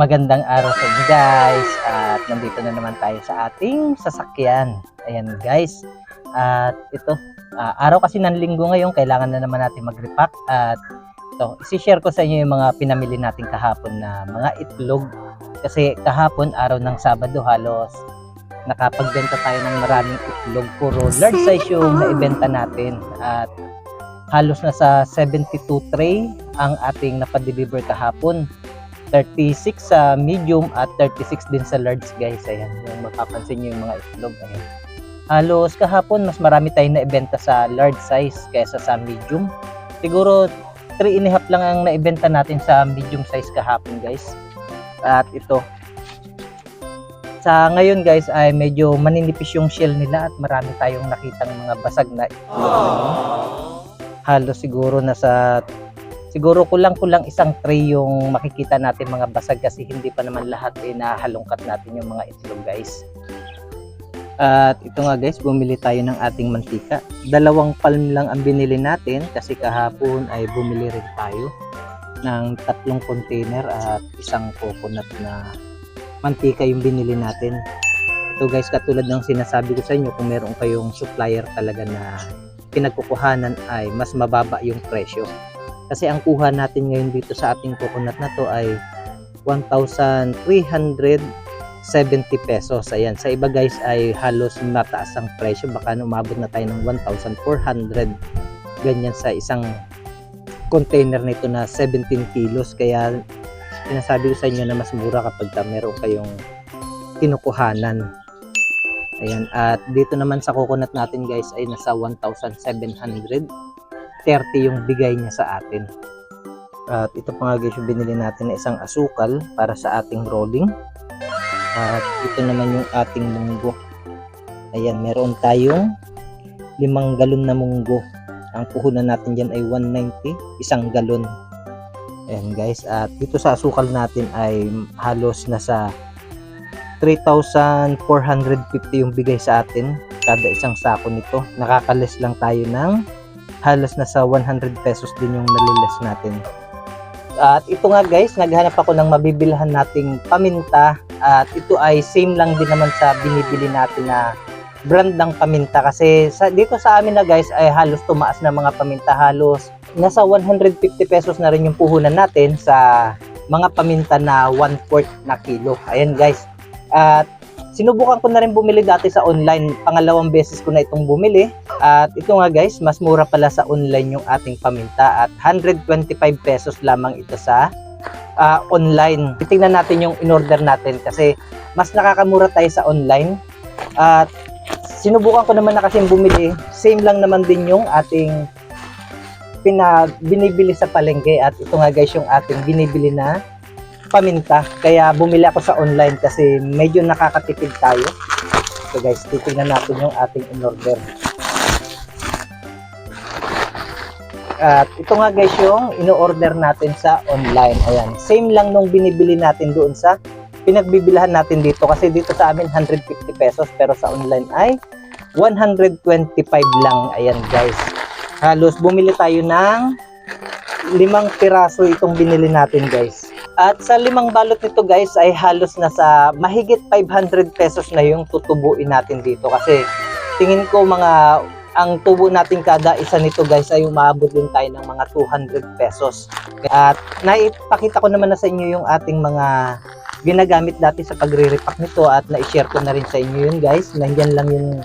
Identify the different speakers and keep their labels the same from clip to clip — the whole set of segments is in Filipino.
Speaker 1: Magandang araw sa inyo guys at nandito na naman tayo sa ating sasakyan. Ayan guys. At ito, ah, araw kasi ng linggo ngayon, kailangan na naman natin mag-repack at ito, isi-share ko sa inyo yung mga pinamili natin kahapon na mga itlog. Kasi kahapon, araw ng Sabado, halos nakapagbenta tayo ng maraming itlog. Puro large size yung naibenta natin. At halos nasa 72 tray ang ating napadeliver kahapon. 36 sa medium at 36 din sa large guys. Ayan, yung mapapansin nyo yung mga itlog. Ayan. Halos kahapon, mas marami tayong naibenta sa large size kaysa sa medium. Siguro 3 and a half lang ang naibenta natin sa medium size kahapon guys. At ito. Sa ngayon guys ay medyo maninipis yung shell nila at marami tayong nakitang mga basag na itlog. Halos siguro nasa siguro kulang-kulang isang tray yung makikita natin mga basag kasi hindi pa naman lahat eh nahalongkat natin yung mga itlog guys. At ito nga guys, bumili tayo ng ating mantika. Dalawang palm lang ang binili natin kasi kahapon ay bumili rin tayo ng tatlong container at isang coconut na mantika yung binili natin. Ito guys, katulad ng sinasabi ko sa inyo, kung meron kayong supplier talaga na pinagkukuhanan ay mas mababa yung presyo. Kasi ang kuha natin ngayon dito sa ating coconut na to ay 1,370 pesos. Ayan, sa iba guys ay halos mataas ang presyo. Baka umabot na tayo ng 1,400 ganyan sa isang container nito na 17 kilos. Kaya sinasabi ko sa inyo na mas mura kapag ka meron kayong kinukuhanan. Ayan, at dito naman sa coconut natin guys ay nasa 1,700 30 yung bigay niya sa atin. At ito pa nga guys yung binili natin na isang asukal para sa ating rolling. At ito naman yung ating munggo. Ayan, meron tayong limang galon na munggo. Ang puhunan natin dyan ay 190, isang galon. Ayan guys, at dito sa asukal natin ay halos nasa 3,450 yung bigay sa atin kada isang sako nito. Nakakalis lang tayo ng halos nasa 100 pesos din yung naliles natin. At ito nga guys, naghanap ako ng mabibilhan nating paminta at ito ay same lang din naman sa binibili natin na brand ng paminta kasi sa, dito sa amin na guys ay halos tumaas na mga paminta halos nasa 150 pesos na rin yung puhunan natin sa mga paminta na 1 4 na kilo. Ayan guys. At sinubukan ko na rin bumili dati sa online. Pangalawang beses ko na itong bumili. At ito nga guys, mas mura pala sa online yung ating paminta at 125 pesos lamang ito sa ah, online. Titingnan natin yung in-order natin kasi mas nakakamura tayo sa online. At sinubukan ko naman na kasi bumili. Same lang naman din yung ating pina, binibili sa palengke at ito nga guys yung ating binibili na paminta. Kaya bumili ako sa online kasi medyo nakakatipid tayo. So guys, titingnan natin yung ating in-order. At ito nga guys yung ino-order natin sa online. Ayan, same lang nung binibili natin doon sa pinagbibilahan natin dito kasi dito sa amin 150 pesos pero sa online ay 125 lang. Ayan guys. Halos bumili tayo ng limang piraso itong binili natin guys. At sa limang balot nito guys ay halos nasa mahigit 500 pesos na yung tutubuin natin dito kasi tingin ko mga ang tubo natin kada isa nito guys ay umabot din tayo ng mga 200 pesos. At naipakita ko naman na sa inyo yung ating mga ginagamit dati sa pagre-repack nito at na-share ko na rin sa inyo yun guys. Nandyan lang yung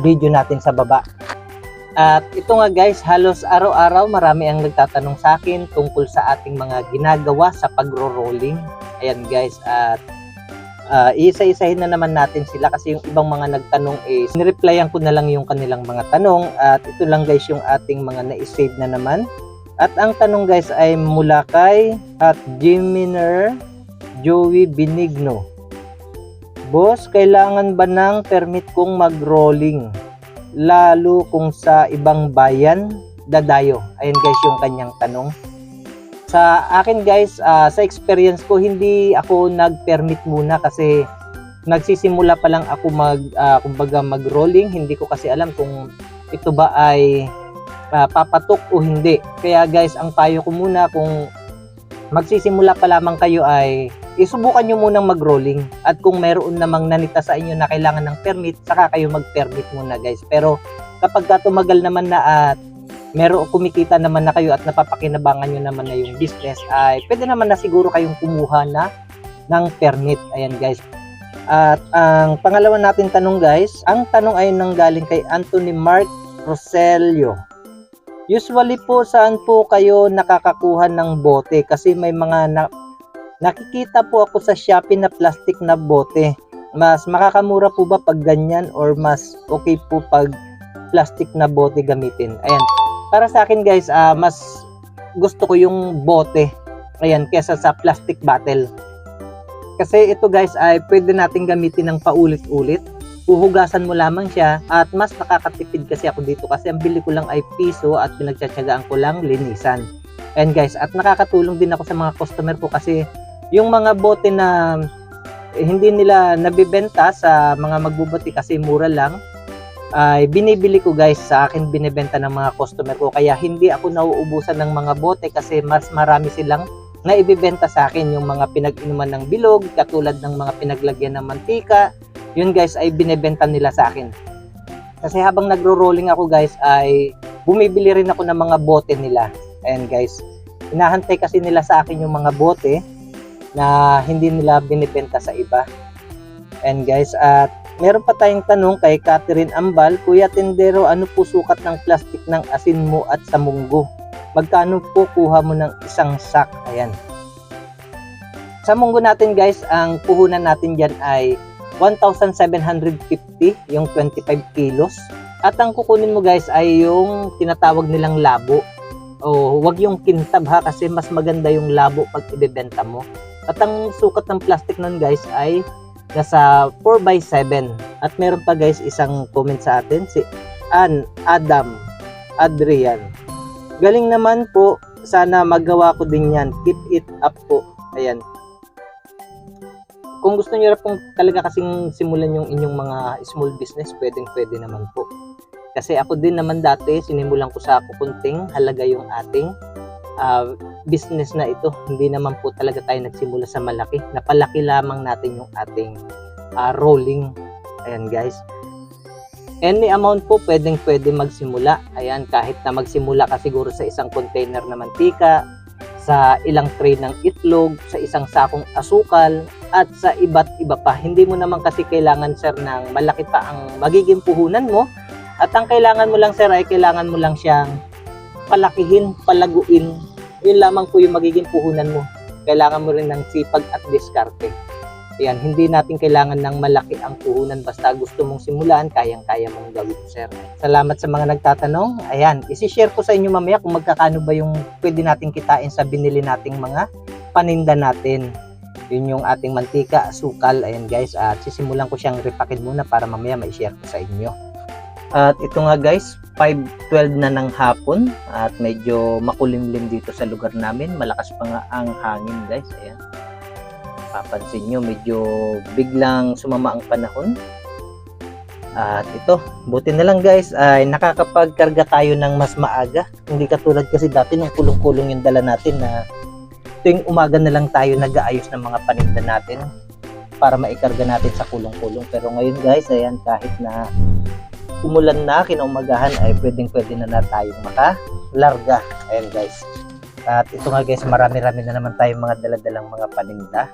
Speaker 1: video natin sa baba. At ito nga guys, halos araw-araw marami ang nagtatanong sa akin tungkol sa ating mga ginagawa sa pagro-rolling. Ayan guys, at uh, isa-isahin na naman natin sila kasi yung ibang mga nagtanong is nireplyan ko na lang yung kanilang mga tanong at ito lang guys yung ating mga na-save na naman. At ang tanong guys ay mula kay at Jiminer Joey Benigno. Boss, kailangan ba ng permit kong mag-rolling? Lalo kung sa ibang bayan, dadayo. Ayun guys yung kanyang tanong. Sa akin guys, ah, sa experience ko, hindi ako nag-permit muna kasi nagsisimula pa lang ako mag, ah, kumbaga mag-rolling. Hindi ko kasi alam kung ito ba ay ah, papatok o hindi. Kaya guys, ang payo ko muna kung magsisimula pa lamang kayo ay isubukan nyo munang mag-rolling. At kung meron namang nanita sa inyo na kailangan ng permit, saka kayo mag-permit muna guys. Pero kapag ka tumagal naman na at meron kumikita naman na kayo at napapakinabangan nyo naman na yung business, ay pwede naman na siguro kayong kumuha na ng permit. Ayan guys. At ang pangalawa natin tanong guys, ang tanong ay nanggaling kay Anthony Mark Roselio. Usually po saan po kayo nakakakuha ng bote kasi may mga na, nakikita po ako sa Shopee na plastic na bote. Mas makakamura po ba pag ganyan or mas okay po pag plastic na bote gamitin? Ayan. Para sa akin guys, ah, mas gusto ko yung bote. Ayan, kesa sa plastic bottle. Kasi ito guys ay pwede natin gamitin ng paulit-ulit. Uhugasan mo lamang siya at mas nakakatipid kasi ako dito kasi ang bili ko lang ay piso at pinagtsatsagaan ko lang linisan. And guys, at nakakatulong din ako sa mga customer ko kasi yung mga bote na eh, hindi nila nabibenta sa mga magbubuti kasi mura lang ay binibili ko guys sa akin binibenta ng mga customer ko. Kaya hindi ako nauubusan ng mga bote kasi mas marami silang na ibibenta sa akin. Yung mga pinag-inuman ng bilog katulad ng mga pinaglagyan ng mantika yun guys ay binebenta nila sa akin. Kasi habang nagro-rolling ako guys ay bumibili rin ako ng mga bote nila. And guys. Hinahantay kasi nila sa akin yung mga bote na hindi nila binibenta sa iba and guys at meron pa tayong tanong kay Catherine Ambal Kuya Tendero ano po sukat ng plastic ng asin mo at sa munggo magkano po kuha mo ng isang sack ayan sa munggo natin guys ang puhunan natin dyan ay 1,750 yung 25 kilos. At ang kukunin mo guys ay yung tinatawag nilang labo. O wag yung kintab ha kasi mas maganda yung labo pag ibebenta mo. At ang sukat ng plastic nun guys ay nasa 4x7. At meron pa guys isang comment sa atin si Ann Adam Adrian. Galing naman po. Sana magawa ko din yan. Keep it up po. Ayan kung gusto niyo pong talaga kasing simulan yung inyong mga small business, pwedeng pwede naman po. Kasi ako din naman dati, sinimulan ko sa kukunting halaga yung ating uh, business na ito. Hindi naman po talaga tayo nagsimula sa malaki. Napalaki lamang natin yung ating uh, rolling. Ayan guys. Any amount po pwedeng pwede magsimula. Ayan, kahit na magsimula ka siguro sa isang container na mantika, sa ilang tray ng itlog, sa isang sakong asukal, at sa iba't iba pa. Hindi mo naman kasi kailangan sir ng malaki pa ang magiging puhunan mo. At ang kailangan mo lang sir ay kailangan mo lang siyang palakihin, palaguin. Yun lamang po yung magiging puhunan mo. Kailangan mo rin ng sipag at diskarte. Ayan, hindi natin kailangan ng malaki ang puhunan basta gusto mong simulan, kayang-kaya mong gawin, sir. Salamat sa mga nagtatanong. Ayan, isi-share ko sa inyo mamaya kung magkakano ba yung pwede nating kitain sa binili nating mga paninda natin. Yun yung ating mantika, asukal, ayan guys. At sisimulan ko siyang repackage muna para mamaya ma-share ko sa inyo. At ito nga guys, 5.12 na ng hapon at medyo makulimlim dito sa lugar namin. Malakas pa nga ang hangin guys. Ayan papansin nyo medyo biglang sumama ang panahon at ito buti na lang guys ay nakakapagkarga tayo ng mas maaga hindi katulad kasi dati nung kulong-kulong yung dala natin na tuwing umaga na lang tayo nag-aayos ng mga paninda natin para maikarga natin sa kulong-kulong pero ngayon guys ayan kahit na umulan na kinaumagahan ay pwedeng pwede na na tayong makalarga ayan guys at ito nga guys, marami-rami na naman tayong mga daladalang mga paninda.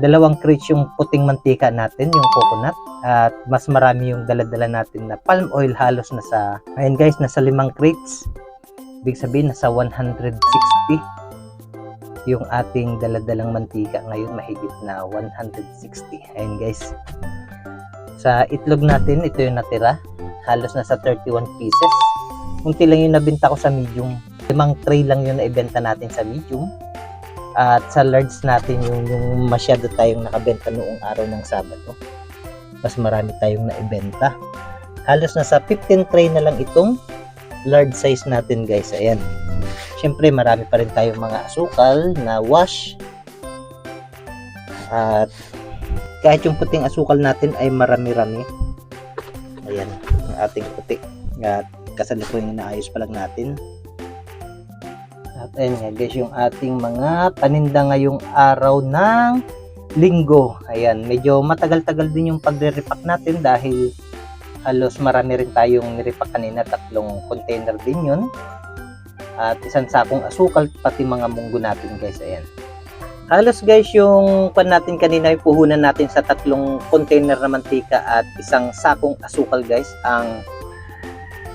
Speaker 1: Dalawang crates yung puting mantika natin, yung coconut. At mas marami yung daladala natin na palm oil halos nasa, ayun guys, nasa limang crates. Ibig sabihin, nasa 160 yung ating daladalang mantika. Ngayon, mahigit na 160. Ayun guys. Sa itlog natin, ito yung natira. Halos nasa 31 pieces. Kunti lang yung nabinta ko sa medium. Limang tray lang yung naibenta natin sa medium. At sa large natin yung, yung masyado tayong nakabenta noong araw ng Sabado. Mas marami tayong naibenta. Halos nasa 15 tray na lang itong large size natin guys. Ayan. Syempre marami pa rin tayong mga asukal na wash. At kahit yung puting asukal natin ay marami-rami. Ayan ating puti at kasalukuyan inaayos pa lang natin at ayan nga guys, yung ating mga paninda ngayong araw ng linggo. Ayan, medyo matagal-tagal din yung pagre-repack natin dahil halos marami rin tayong nirepack kanina. Tatlong container din yun. At isang sakong asukal, pati mga munggo natin guys. Ayan. Halos guys, yung pan natin kanina, yung puhunan natin sa tatlong container na mantika at isang sakong asukal guys. Ang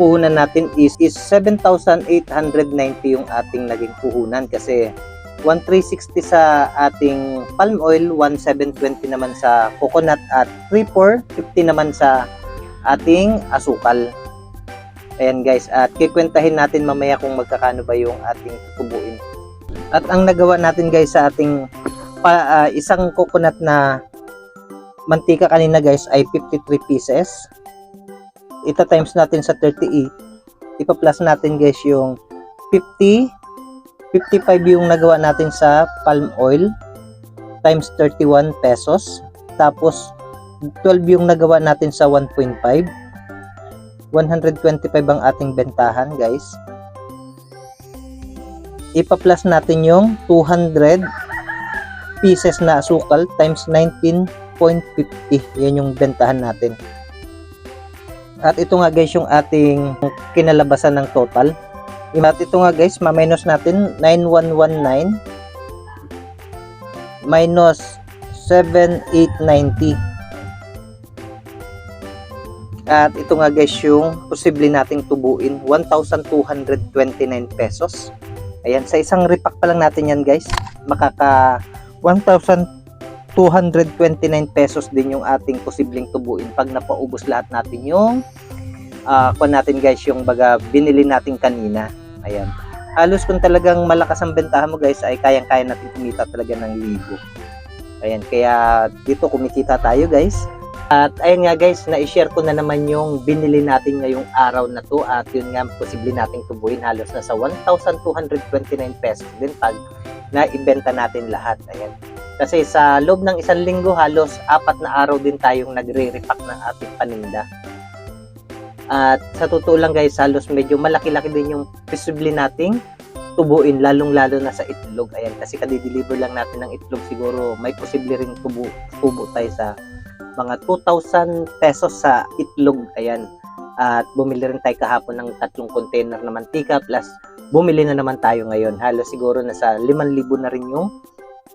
Speaker 1: puhunan natin is, is 7,890 yung ating naging puhunan kasi 1,360 sa ating palm oil, 1,720 naman sa coconut at 3,450 naman sa ating asukal. Ayan guys, at kikwentahin natin mamaya kung magkakano ba yung ating tubuin. At ang nagawa natin guys sa ating pa, ah, isang coconut na mantika kanina guys ay 53 pieces. Ita times natin sa 38. Ipa-plus natin guys yung 50 55 yung nagawa natin sa palm oil times 31 pesos. Tapos 12 yung nagawa natin sa 1.5. 125 ang ating bentahan, guys. Ipa-plus natin yung 200 pieces na asukal times 19.50. Yan yung bentahan natin. At ito nga guys yung ating kinalabasan ng total. At ito nga guys, ma-minus natin 9119 minus 7890. At ito nga guys yung posible nating tubuin, 1,229 pesos. Ayan, sa isang repack pa lang natin yan guys, makaka 1,229 pesos din yung ating posibleng tubuin pag napaubos lahat natin yung uh, natin guys, yung baga binili natin kanina. Ayan. Halos kung talagang malakas ang bentahan mo guys, ay kayang-kaya natin kumita talaga ng libo. Ayan, kaya dito kumikita tayo guys. At ayun nga guys, na-share ko na naman yung binili natin ngayong araw na to at yun nga posible nating tubuhin halos na sa 1,229 pesos din pag naibenta natin lahat. Ayan. Kasi sa loob ng isang linggo halos apat na araw din tayong nagre-repack ng ating paninda. At sa totoo lang guys, halos medyo malaki-laki din yung posible nating tubuin lalong-lalo na sa itlog. Ayan, kasi kadi-deliver lang natin ng itlog siguro may posible ring tubo, tubo tayo sa mga 2,000 pesos sa itlog. Ayan. At bumili rin tayo kahapon ng tatlong container na mantika plus bumili na naman tayo ngayon. Halos siguro nasa 5,000 na rin yung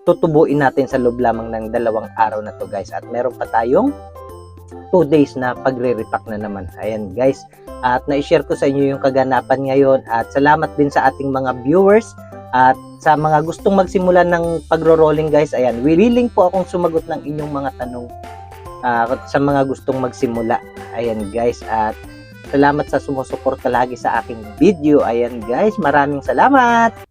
Speaker 1: tutubuin natin sa loob lamang ng dalawang araw na to guys. At meron pa tayong 2 days na pagre-repack na naman. Ayan guys. At na-share ko sa inyo yung kaganapan ngayon at salamat din sa ating mga viewers at sa mga gustong magsimula ng pagro-rolling guys. Ayan, willing po akong sumagot ng inyong mga tanong uh, sa mga gustong magsimula. Ayan guys at salamat sa sumusuporta lagi sa aking video. Ayan guys, maraming salamat!